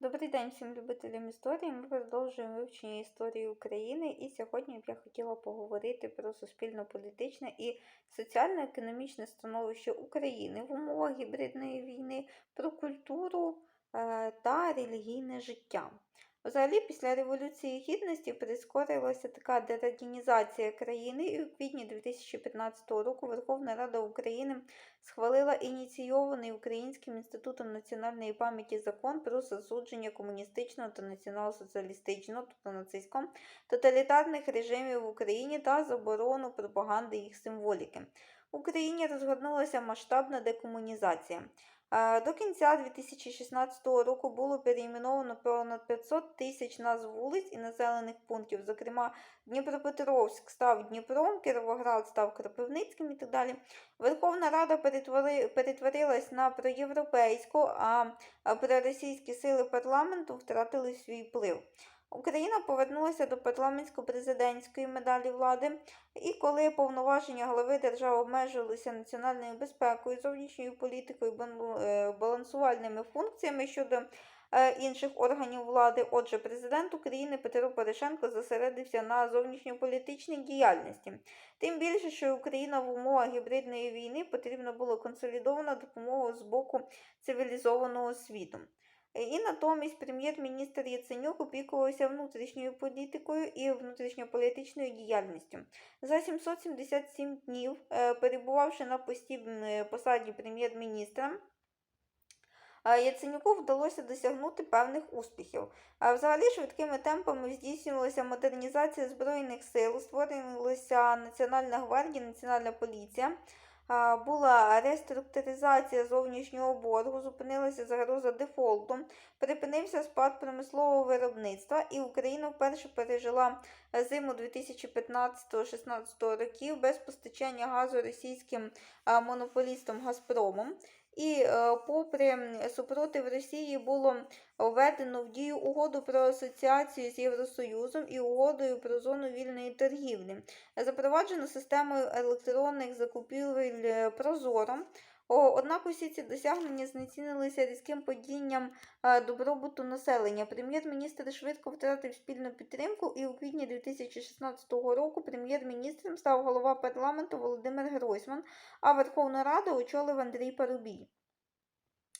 Добрий день всім любителям історії. Ми продовжуємо вивчення історії України, і сьогодні б я хотіла поговорити про суспільно-політичне і соціально-економічне становище України в умовах гібридної війни, про культуру е, та релігійне життя. Взагалі, після Революції Гідності прискорилася така дерадінізація країни, і у квітні 2015 року Верховна Рада України схвалила ініційований Українським інститутом національної пам'яті закон про засудження комуністичного та націонал-соціалістичного, тобто нацистського, тоталітарних режимів в Україні та заборону пропаганди їх символіки. В Україні розгорнулася масштабна декомунізація. До кінця 2016 року було перейменовано понад 500 тисяч назв вулиць і населених пунктів. Зокрема, Дніпропетровськ став Дніпром, Кіровоград став Кропивницьким і так далі. Верховна Рада перетвори- перетворилась на проєвропейську, а проросійські сили парламенту втратили свій вплив. Україна повернулася до парламентсько-президентської медалі влади, і коли повноваження глави держави обмежувалися національною безпекою, зовнішньою політикою, е, балансувальними функціями щодо е, інших органів влади, отже, президент України Петро Порошенко зосередився на зовнішньополітичній діяльності. Тим більше, що Україна в умовах гібридної війни потрібна була консолідована допомога з боку цивілізованого світу. Е, І натомість прем'єр-міністр Яценюк опікувався внутрішньою політикою і внутрішньополітичною діяльністю. За 777 днів, е, перебувавши на пості, м, е, посаді прем'єр-міністра, Яценюку вдалося досягнути певних успіхів. Взагалі швидкими темпами здійснювалася модернізація Збройних сил, створилася Національна гвардія, Національна поліція. Була реструктуризація зовнішнього боргу, зупинилася загроза дефолту, припинився спад промислового виробництва, і Україна вперше пережила зиму 2015-16 років без постачання газу російським монополістом Газпромом. І е, попри супротив Росії було введено в дію угоду про асоціацію з Євросоюзом і угодою про зону вільної торгівлі. Запроваджено системою електронних закупівель е, Прозоро. О, Однак усі ці досягнення знецінилися різким падінням е, добробуту населення. Прем'єр-міністр швидко втратив спільну підтримку, і у квітні 2016 року прем'єр-міністром став голова парламенту Володимир Гройсман, а Верховну Раду очолив Андрій Парубій.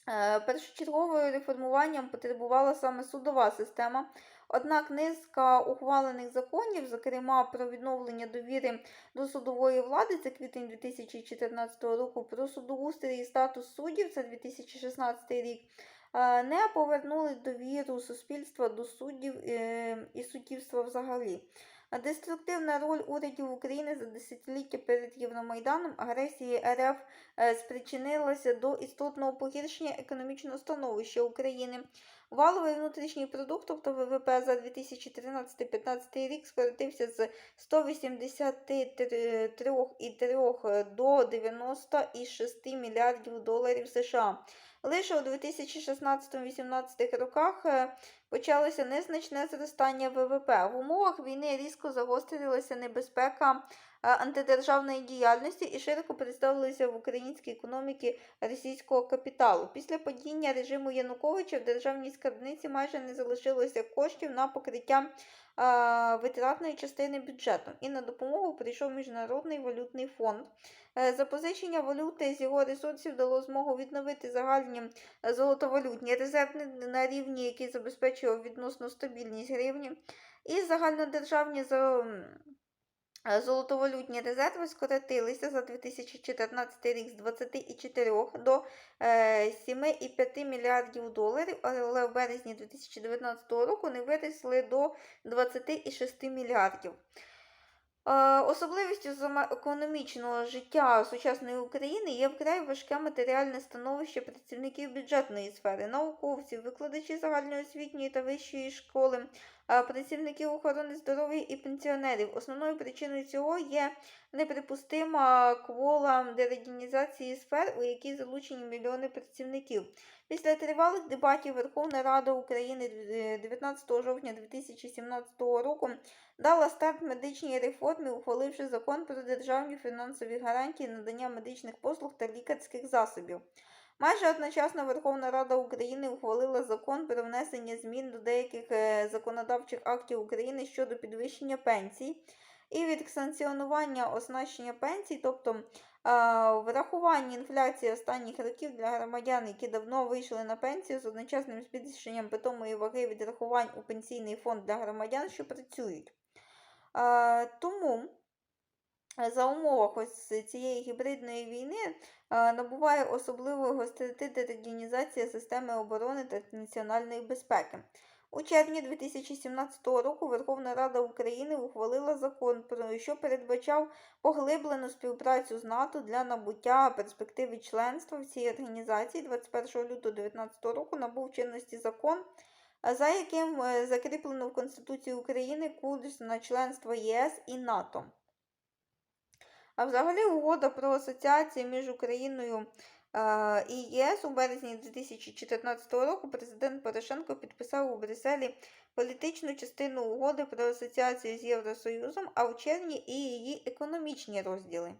Е, Першочерговою реформуванням потребувала саме судова система. Однак низка ухвалених законів, зокрема про відновлення довіри до судової влади, це квітень 2014 року, про судоустрій і статус суддів, це 2016 рік, е, не повернули довіру суспільства до суддів е, і суддівства взагалі. Деструктивна роль урядів України за десятиліття перед Євромайданом агресії РФ е, спричинилася до істотного погіршення економічного становища України. Валовий внутрішній продукт, тобто ВВП за 2013-2015 рік скоротився з 183,3 до 96 мільярдів доларів США. Лише у 2016-2018 роках е, почалося незначне зростання ВВП. В умовах війни різко загострилася небезпека антидержавної діяльності і широко представилися в українській економіці російського капіталу. Після падіння режиму Януковича в державній скарбниці майже не залишилося коштів на покриття витратної частини бюджету. І на допомогу прийшов Міжнародний валютний фонд. Е, Запозичення валюти з його ресурсів дало змогу відновити загальні е, золотовалютні резерви на рівні, який забезпечував відносно стабільність гривні. І загальнодержавні е, золотовалютні резерви скоротилися за 2014 рік з 24 до е, 7,5 мільярдів доларів, але в березні 2019 року не виросли до 26 мільярдів. Е, Особливістю економічного життя сучасної України є вкрай важке матеріальне становище працівників бюджетної сфери, науковців, викладачів загальноосвітньої та вищої школи, е, працівників охорони здоров'я і пенсіонерів. Основною причиною цього є неприпустима квола дерадінізації сфер, у якій залучені мільйони працівників. Після тривалих дебатів Верховна Рада України е, 19 жовтня 2017 року дала старт медичній реформі, ухваливши закон про державні фінансові гарантії надання медичних послуг та лікарських засобів. Майже одночасно Верховна Рада України ухвалила закон про внесення змін до деяких е, законодавчих актів України щодо підвищення пенсій і від санкціонування оснащення пенсій, тобто е, врахування інфляції останніх років для громадян, які давно вийшли на пенсію з одночасним збільшенням питомої ваги відрахувань у пенсійний фонд для громадян, що працюють. Е, Тому за умовах ось цієї гібридної війни е, набуває особливої гостроти дерадянізація системи оборони та національної безпеки. У червні 2017 року Верховна Рада України ухвалила закон, що передбачав поглиблену співпрацю з НАТО для набуття перспективи членства в цій організації. 21 лютого 2019 року набув чинності закон, за яким е, закріплено в Конституції України курс на членство ЄС і НАТО. А взагалі угода про асоціацію між Україною е, і ЄС у березні 2014 року президент Порошенко підписав у Брюсселі політичну частину угоди про асоціацію з Євросоюзом, а в червні і її економічні розділи.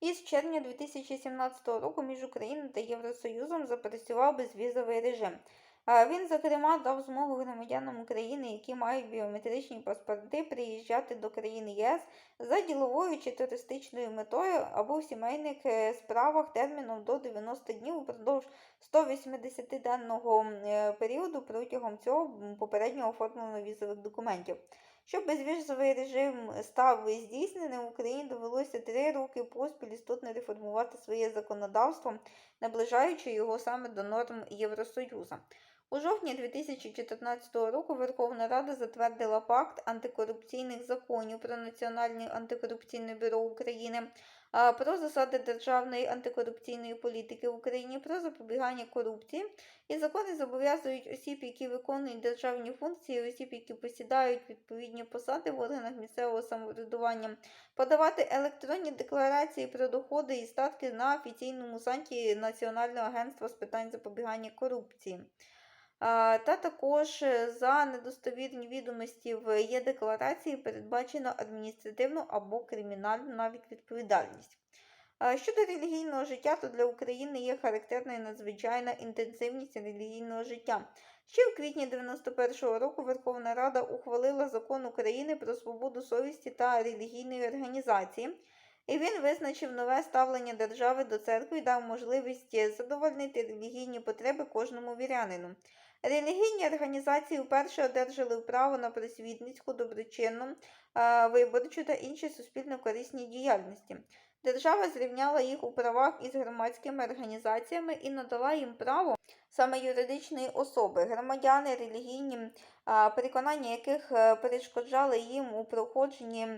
І з червня 2017 року між Україною та Євросоюзом запрацював безвізовий режим. Він, зокрема, дав змогу громадянам України, які мають біометричні паспорти, приїжджати до країн ЄС за діловою чи туристичною метою або в сімейних е, справах терміном до 90 днів упродовж 180-денного е, періоду протягом цього м, попередньо оформлено візових документів. Щоб безвізовий режим став здійсненим, Україні довелося три роки поспіль істотно реформувати своє законодавство, наближаючи його саме до норм Євросоюзу. У жовтні 2014 року Верховна Рада затвердила пакт антикорупційних законів про Національне антикорупційне бюро України, про засади державної антикорупційної політики в Україні, про запобігання корупції. І закони зобов'язують осіб, які виконують державні функції, осіб, які посідають відповідні посади в органах місцевого самоврядування, подавати електронні декларації про доходи і статки на офіційному сайті Національного агентства з питань запобігання корупції. Та також е, за недостовірні відомості в є-декларації передбачено адміністративну або кримінальну навіть відповідальність. Щодо релігійного життя, то для України є характерна і надзвичайна інтенсивність релігійного життя. Ще в квітні 91-го року Верховна Рада ухвалила закон України про свободу совісті та релігійної організації, і він визначив нове ставлення держави до церкви і дав можливість задовольнити релігійні потреби кожному вірянину. Релігійні організації вперше одержали право на просвітницьку, доброчинну, е, виборчу та інші суспільно корисні діяльності. Держава зрівняла їх у правах із громадськими організаціями і надала їм право саме юридичної особи, громадяни, релігійні переконання яких е, перешкоджали їм у проходженні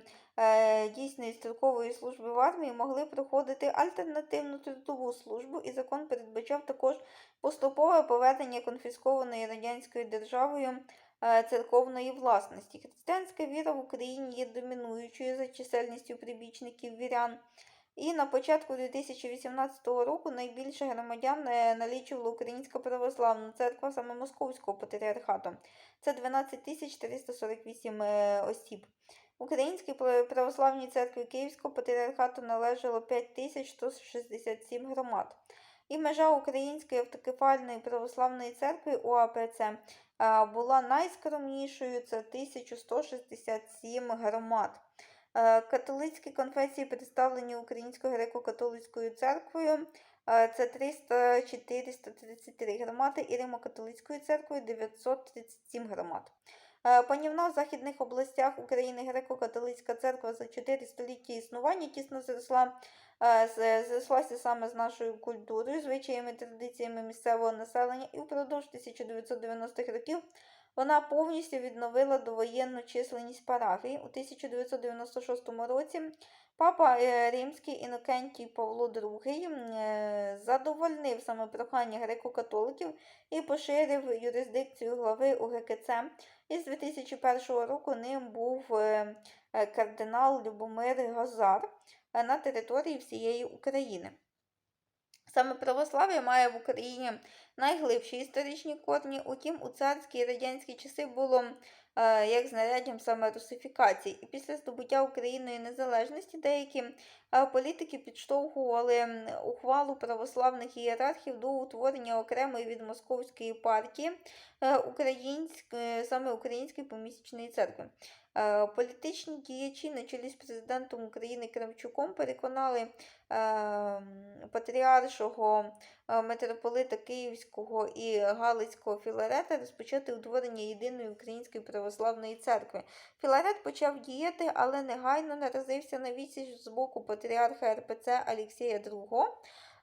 дійсної строкової служби в армії, могли проходити альтернативну трудову службу, і закон передбачав також поступове повернення конфіскованої радянською державою е, церковної власності. Християнська віра в Україні є домінуючою за чисельністю прибічників вірян. І на початку 2018 року найбільше громадян е, налічувала Українська православна церква саме Московського патріархату. Це 12 348 е, осіб. Українській православній церкві Київського патріархату належало 5167 громад. І межа Української автокефальної православної церкви УАПЦ була найскромнішою це 1167 громад. Католицькі конфесії, представлені Українською греко-католицькою церквою, це 300 433 громади і Римо-католицькою церквою 937 громад. Панівна в західних областях України греко-католицька церква за 4 століття існування тісно зросла зрослася саме з нашою культурою, звичаями традиціями місцевого населення, і впродовж 1990-х років вона повністю відновила довоєнну численність парафій. У 1996 році папа е, Римський Інокентій Павло II е, задовольнив саме прохання греко-католиків і поширив юрисдикцію глави УГКЦ. І з 2001 року ним був е, кардинал Любомир Газар на території всієї України. Саме православ'я має в Україні найглибші історичні корні. Утім, у царські і радянські часи було е, як знаряддям саме русифікації. І після здобуття Україною незалежності деякі політики підштовхували ухвалу православних ієрархів до утворення окремої від московської партії е, української, саме Української помісячної церкви. Е, Політичні діячі на чолі з президентом України Кравчуком переконали е, патріаршого е, митрополита Київського і Галицького Філарета розпочати утворення єдиної української православної церкви. Філарет почав діяти, але негайно наразився на відсіч з боку патріарха РПЦ Алексія II.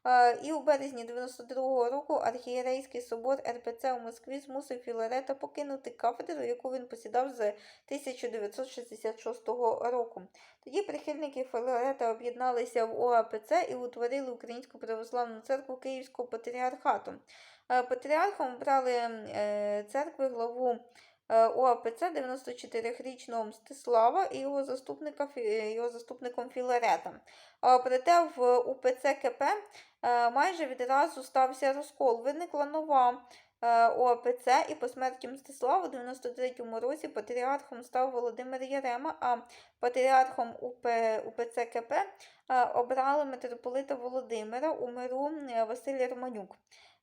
Е, І у березні 92-го року архієрейський собор РПЦ у Москві змусив Філарета покинути кафедру, яку він посідав з 1966 року. Тоді прихильники Філарета об'єдналися в ОАПЦ і утворили Українську православну церкву Київського патріархату. Е, Патріархом брали е, церкви главу ОАПЦ 94-річного Мстислава і його, заступника, е, його заступником Філарета. Проте в УПЦ КП е, майже відразу стався розкол. Виникла нова е, ОАПЦ, і по смерті Мстислава у 93-му році патріархом став Володимир Ярема, а патріархом УП, УПЦ КП е, обрали митрополита Володимира у миру е, Василь Романюк.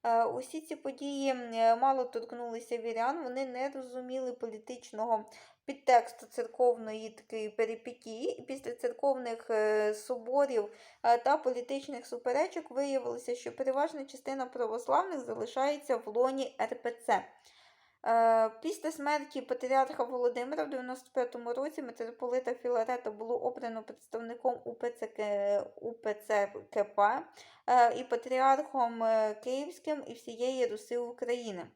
Е, Усі ці події е, мало торкнулися вірян, вони не розуміли політичного підтексту церковної такої перипетії, і після церковних е, соборів та політичних суперечок виявилося, що переважна частина православних залишається в лоні РПЦ. Е, Після смерті патріарха Володимира в 95-му році митрополита Філарета було обрано представником УПЦ, УПЦ КП е, і патріархом е, Київським і всієї Руси України.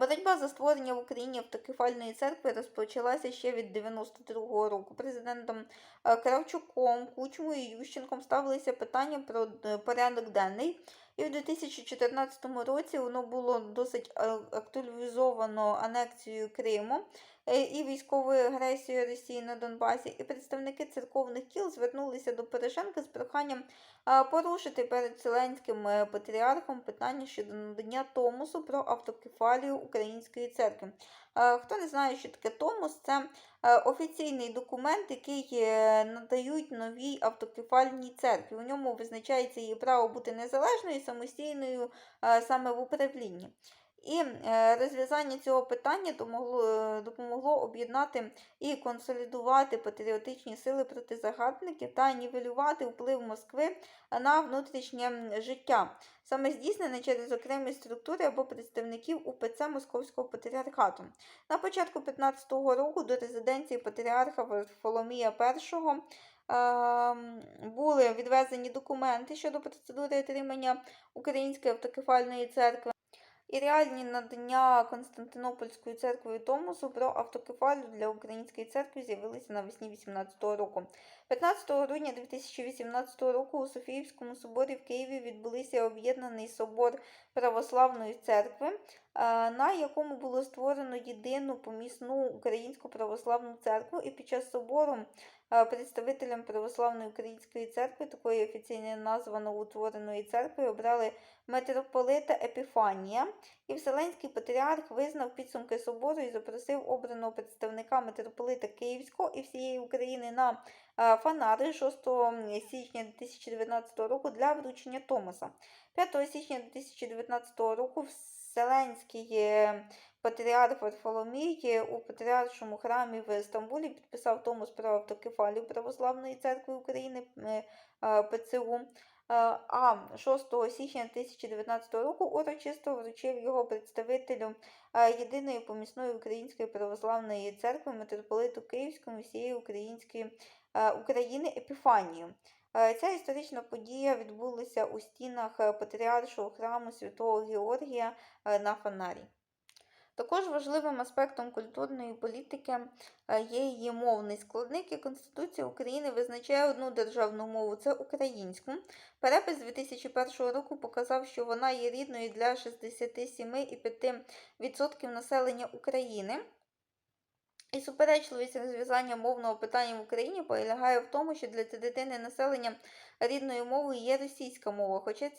Боротьба за створення в Україні автокефальної церкви розпочалася ще від 92-го року. Президентом Кравчуком, Кучмою і Ющенком ставилися питання про порядок денний. І в 2014 році воно було досить е, актуалізовано анексією Криму е, і військовою агресією Росії на Донбасі. І представники церковних кіл звернулися до Порошенка з проханням порушити перед Вселенським е, патріархом питання щодо надання Томосу про автокефалію Української церкви. Е, Хто не знає, що таке Томос, це е, офіційний документ, який е, надають новій автокефальній церкві. У ньому визначається її право бути незалежною, самостійною е, саме в управлінні. І е, розв'язання цього питання домогло, е, допомогло об'єднати і консолідувати патріотичні сили проти загарбників та нівелювати вплив Москви на внутрішнє життя, саме здійснене через окремі структури або представників УПЦ Московського патріархату. На початку 15-го року до резиденції патріарха Варфоломія І ем, були відвезені документи щодо процедури отримання Української автокефальної церкви. І реальні надання Константинопольською церквою Томосу про автокефалію для української церкви з'явилися навесні 2018 року. 15 грудня 2018 року у Софіївському соборі в Києві відбулися об'єднаний собор православної церкви, е, на якому було створено єдину помісну українську православну церкву. І під час собору е, представителям православної української церкви, такої офіційно названо утвореної церкви, обрали митрополита Епіфанія. І Вселенський патріарх визнав підсумки собору і запросив обраного представника митрополита Київського і всієї України на фанари 6 січня 2019 року для вручення Томоса. 5 січня 2019 року Вселенський е, патріарх Варфоломій е, у патріаршому храмі в Стамбулі підписав Томос про автокефалію Православної церкви України е, е, ПЦУ. Е, А 6 січня 2019 року урочисто вручив його представителю е, єдиної помісної української православної церкви митрополиту Київському всієї української е, України Епіфанію. Е, Ця історична подія відбулася у стінах е, патріаршого храму Святого Георгія е, на Фонарі. Також важливим аспектом культурної політики е, є її мовний складник, і Конституція України визначає одну державну мову це українську. Перепис 2001 року показав, що вона є рідною для 67,5% населення України. І суперечливість розв'язання мовного питання в Україні полягає в тому, що для дитини населення рідною мовою є російська мова, хоча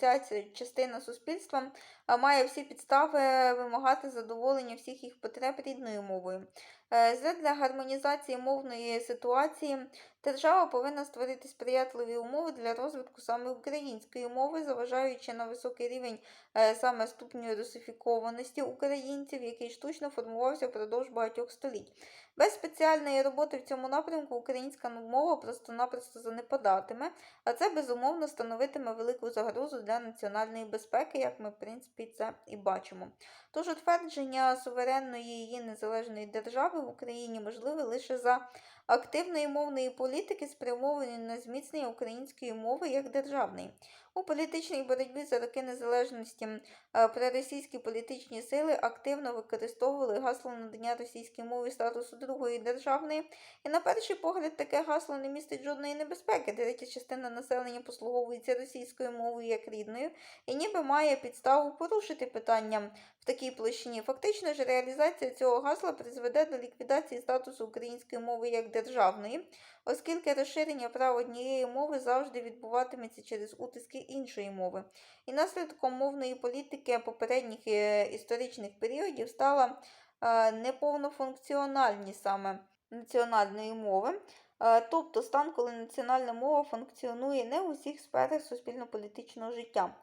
ця, частина суспільства має всі підстави вимагати задоволення всіх їх потреб рідною мовою. Е, Задля гармонізації мовної ситуації держава повинна створити сприятливі умови для розвитку саме української мови, заважаючи на високий рівень е, саме ступню русифікованості українців, який штучно формувався впродовж багатьох століть. Без спеціальної роботи в цьому напрямку українська мова просто-напросто занепадатиме, а це безумовно становитиме велику загрозу для національної безпеки, як ми, в принципі, це і бачимо. Тож утвердження суверенної її незалежної держави в Україні можливе лише за активної мовної політики, спрямованої на зміцнення української мови як державної. У політичній боротьбі за роки незалежності е, проросійські політичні сили активно використовували гасло надання російській мові статусу другої державної, і на перший погляд таке гасло не містить жодної небезпеки. Третя частина населення послуговується російською мовою як рідною, і ніби має підставу порушити питання в такій площині. Фактично ж реалізація цього гасла призведе до ліквідації статусу української мови як державної, оскільки розширення прав однієї мови завжди відбуватиметься через утиски іншої мови. І наслідком мовної політики попередніх е, історичних періодів стала е, неповнофункціональність саме національної мови. Е, Тобто стан, коли національна мова функціонує не у всіх сферах суспільно-політичного життя.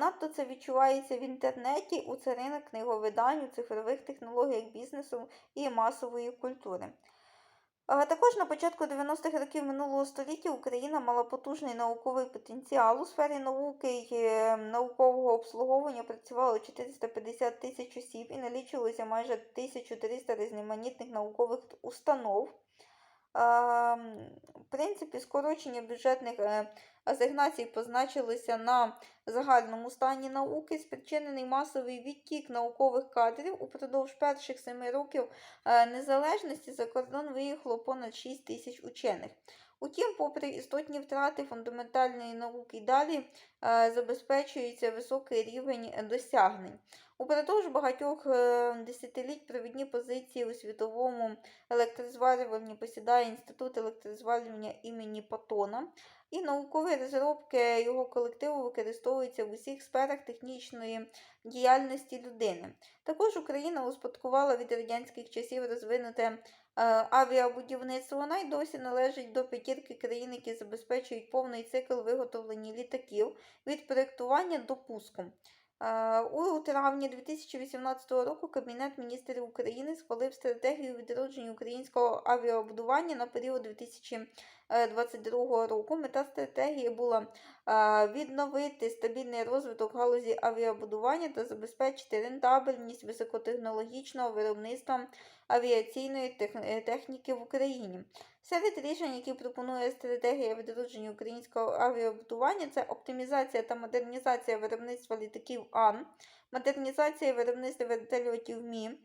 Надто це відчувається в інтернеті, у царинах книговидань, у цифрових технологіях бізнесу і масової культури. Також на початку 90-х років минулого століття Україна мала потужний науковий потенціал. У сфері науки й е, наукового обслуговування працювало 450 тисяч осіб і налічилося майже 1300 різноманітних наукових установ. А, В принципі, скорочення бюджетних е, асигнацій позначилося на загальному стані науки, спричинений масовий відтік наукових кадрів. Упродовж перших семи років е, незалежності за кордон виїхало понад 6 тисяч учених. Утім, попри істотні втрати фундаментальної науки далі е, забезпечується високий рівень досягнень. Упродовж багатьох е, десятиліть провідні позиції у світовому електрозварюванні посідає Інститут електрозварювання імені Патона, і наукові розробки його колективу використовуються в усіх сферах технічної діяльності людини. Також Україна успадкувала від радянських часів розвинуте е, авіабудівництво. Вона й досі належить до п'ятірки країн, які забезпечують повний цикл виготовлення літаків від проєктування до пуску. Е, У травні 2018 року Кабінет міністрів України схвалив стратегію відродження українського авіабудування на період 2022 року. Мета стратегії була е, відновити стабільний розвиток галузі авіабудування та забезпечити рентабельність високотехнологічного виробництва авіаційної е, техніки в Україні. Серед рішень, які пропонує стратегія відродження українського авіабудування, це оптимізація та модернізація виробництва літаків АН, модернізація виробництва вертольотів МІ, е,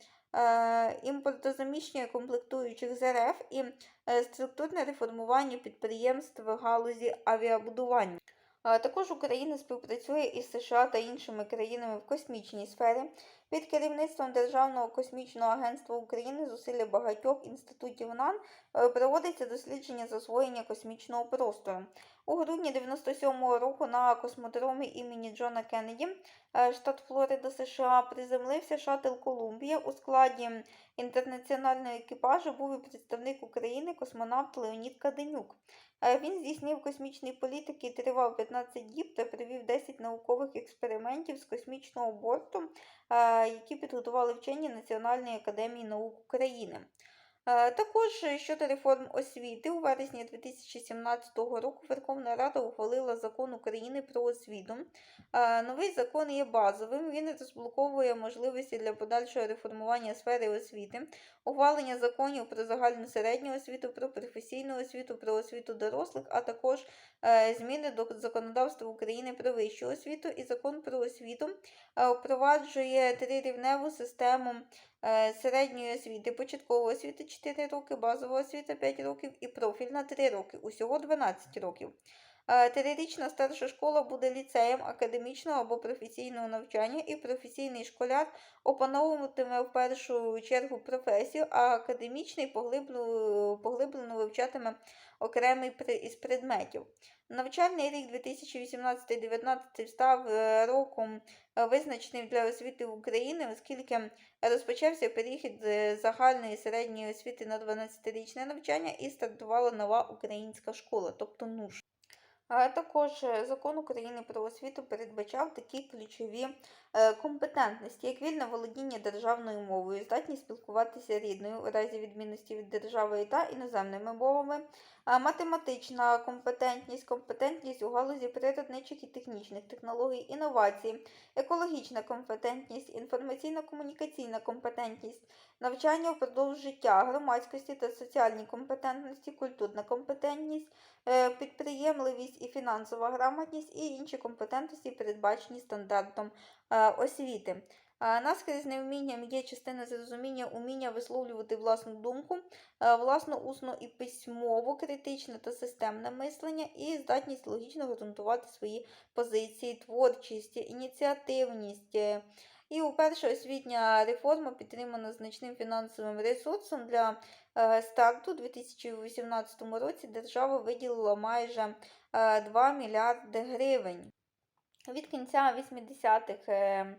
імпортозаміщення комплектуючих з РФ і е, структурне реформування підприємств в галузі авіабудування. Е, Також Україна співпрацює із США та іншими країнами в космічній сфері. Під керівництвом Державного космічного агентства України зусилля багатьох інститутів НАН е, проводиться дослідження засвоєння космічного простору. У грудні 97-го року на космодромі імені Джона Кеннеді, е, штат Флорида, США, приземлився шаттл Колумбія. У складі інтернаціонального екіпажу був і представник України, космонавт Леонід Каденюк. Е, Він здійснив космічний політ, який тривав 15 діб та провів 10 наукових експериментів з космічного борту, е, які підготували вчені Національної академії наук України. Е, Також е, щодо реформ освіти, у вересні 2017 року Верховна Рада ухвалила закон України про освіту. Е, Новий закон є базовим, він розблоковує можливості для подальшого реформування сфери освіти, ухвалення законів про загальну середню освіту, про професійну освіту, про освіту дорослих, а також зміни до законодавства України про вищу освіту і закон про освіту впроваджує трирівневу систему середньої освіти, початкової освіти 4 роки, базова освіта 5 років і профільна 3 роки, усього 12 років. Е, Трирічна старша школа буде ліцеєм академічного або професійного навчання, і професійний школяр опановуватиме в першу чергу професію, а академічний поглиблено, поглиблено вивчатиме окремий із предметів. Навчальний рік 2018-2019 став е, роком е, визначеним для освіти України, оскільки розпочався перехід загальної середньої освіти на 12-річне навчання і стартувала нова українська школа, тобто НУШ. Також е, закон України про освіту передбачав такі ключові е, компетентності, як вільне володіння державною мовою, здатність спілкуватися рідною у разі відмінності від держави та іноземними мовами, математична компетентність, компетентність у галузі природничих і технічних технологій, інновації, екологічна компетентність, інформаційно-комунікаційна компетентність, навчання впродовж життя, громадськості та соціальні компетентності, культурна компетентність, е, підприємливість і фінансова грамотність і інші компетентності, передбачені стандартом. е, освіти. Е, Наскрізне вмінням є частина зрозуміння уміння висловлювати власну думку, е, власну усну і письмову, критичне та системне мислення і здатність логічно ґрунтувати свої позиції, творчість, ініціативність. е, І уперше освітня реформа підтримана значним фінансовим ресурсом для е, старту у 2018 році держава виділила майже е, 2 мільярди гривень. Від кінця 80-х е,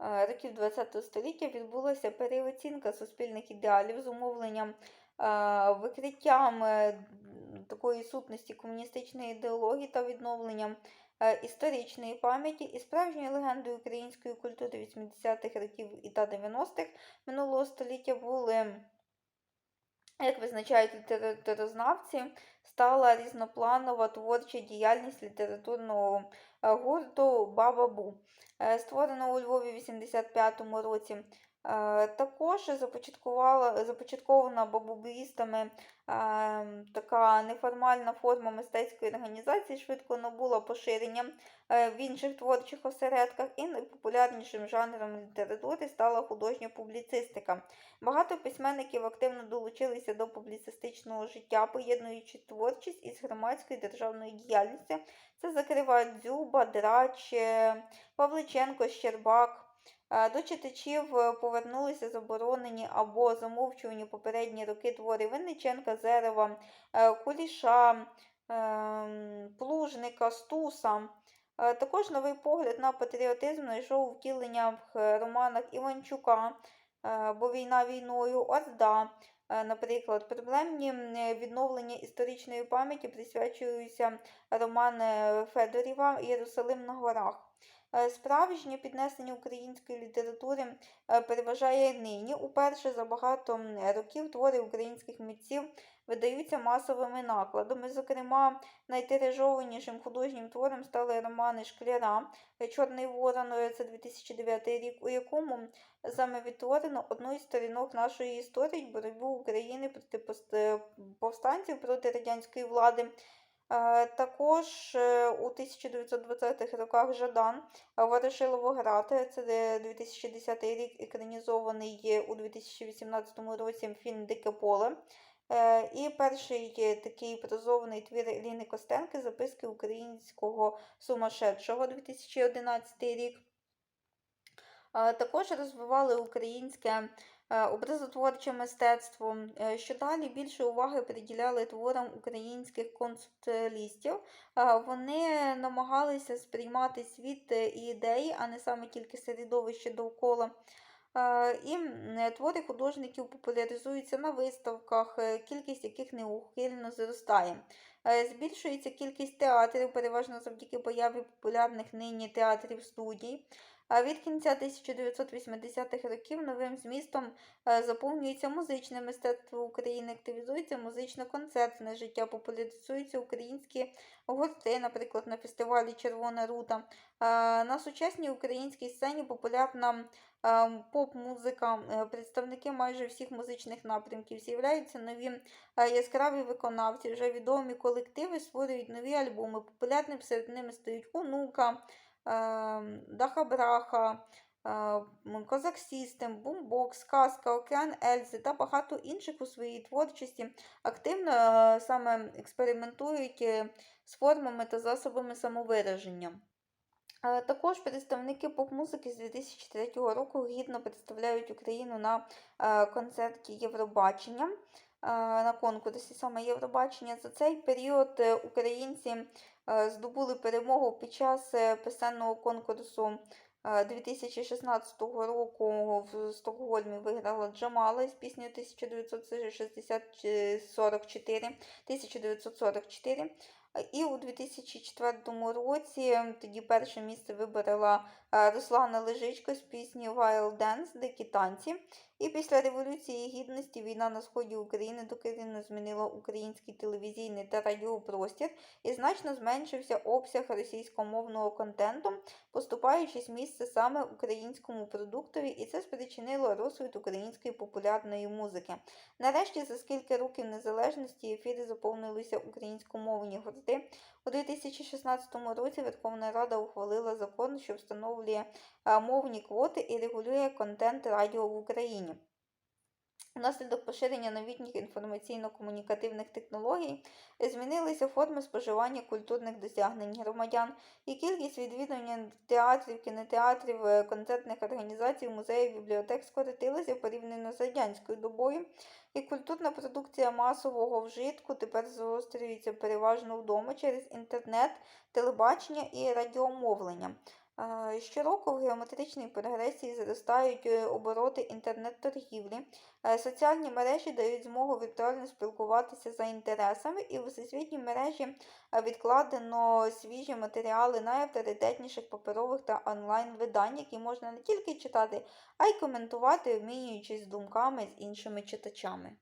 е, років ХХ століття відбулася переоцінка суспільних ідеалів з умовленням е, викриттям такої сутності комуністичної ідеології та відновленням історичної пам'яті. І справжньою легендою української культури 80-х років і та 90-х минулого століття були як визначають літературознавці, стала різнопланова творча діяльність літературного е, гурту Баба-Бу, е, створеного у Львові в 85-му році. Е, Також започаткована бабубістами е, така неформальна форма мистецької організації швидко набула поширення е, в інших творчих осередках, і найпопулярнішим жанром літератури стала художня публіцистика. Багато письменників активно долучилися до публіцистичного життя, поєднуючи творчість із громадською державною діяльністю. Це закривають Дзюба, Драч, е, Павличенко, Щербак. Е, До читачів е, повернулися заборонені або замовчувані попередні роки твори Винниченка, Зерева, е, Куліша, ем, Плужника, Стуса. Також новий погляд на патріотизм знайшов втілення в романах Іванчука, бо війна війною, Орда. Наприклад, проблемні відновлення історичної пам'яті присвячуються роман е, Федорєва Єрусалим на горах. Е, Справжнє піднесення української літератури е, переважає нині. Уперше за багато років твори українських митців видаються масовими накладами. Зокрема, найтиражованішим художнім твором стали романи Шкляра е, Чорний Ворон це 2009 рік, у якому саме відтворено одну із сторінок нашої історії боротьбу України проти повстанців проти радянської влади. Е, Також е, у 1920-х роках Жадан е, Ворошиловоград, е, це е, 2010 рік екранізований у 2018 році фільм Дике поле. І перший такий прозований твір Ліни Костенки Записки українського сумасшедшого 2011 рік. Також розвивали українське образотворче мистецтво. Е, Що далі більше уваги приділяли творам українських концептуалістів. Е, Вони намагалися сприймати світ е, і ідеї, а не саме тільки середовище довкола. Е, І е, твори художників популяризуються на виставках, е, кількість яких неухильно зростає. Е, Збільшується кількість театрів, переважно завдяки появі популярних нині театрів студій. А від кінця 1980-х років новим змістом е, заповнюється музичне мистецтво України, активізується музично-концертне життя, популяризуються українські гурти, наприклад, на фестивалі Червона рута. Е, На сучасній українській сцені популярна е, поп-музика, представники майже всіх музичних напрямків. З'являються нові яскраві виконавці, вже відомі колективи створюють нові альбоми. Популярним серед ними стають Онука, ем, Даха Браха, м, Козак Сістем, Бумбокс, Казка, Океан Ельзи та багато інших у своїй творчості активно е, саме експериментують е, з формами та засобами самовираження. Е, Також представники поп-музики з 2003 року гідно представляють Україну на концерті Євробачення, на конкурсі саме Євробачення. За цей період українці здобули перемогу під час писанного конкурсу е, 2016 року в Стокгольмі виграла Джамала із піснею 1944. 1944. І у 2004 році тоді перше місце виборола е, Руслана Лежичко з пісні Wild Dance Дикі танці. І після Революції Гідності війна на сході України докорінно змінила український телевізійний та радіопростір і значно зменшився обсяг російськомовного контенту, поступаючись місце саме українському продуктові, і це спричинило розквіт української популярної музики. Нарешті, за скільки років незалежності, ефіри заповнилися українськомовні гурти. У 2016 році Верховна Рада ухвалила закон, що встановлює мовні квоти і регулює контент радіо в Україні. Внаслідок поширення новітніх інформаційно-комунікативних технологій змінилися форми споживання культурних досягнень громадян, і кількість відвідування театрів, кінотеатрів, е, концертних організацій, музеїв, бібліотек скоротилася порівняно з радянською добою, і культурна продукція масового вжитку тепер зустрічується переважно вдома через інтернет, телебачення і радіомовлення. Е, Щороку в геометричній прогресії зростають е, обороти інтернет-торгівлі. Е, Соціальні мережі дають змогу віртуально спілкуватися за інтересами, і у всесвітній мережі відкладено свіжі матеріали найавторитетніших паперових та онлайн видань, які можна не тільки читати, а й коментувати, обмінюючись думками з іншими читачами.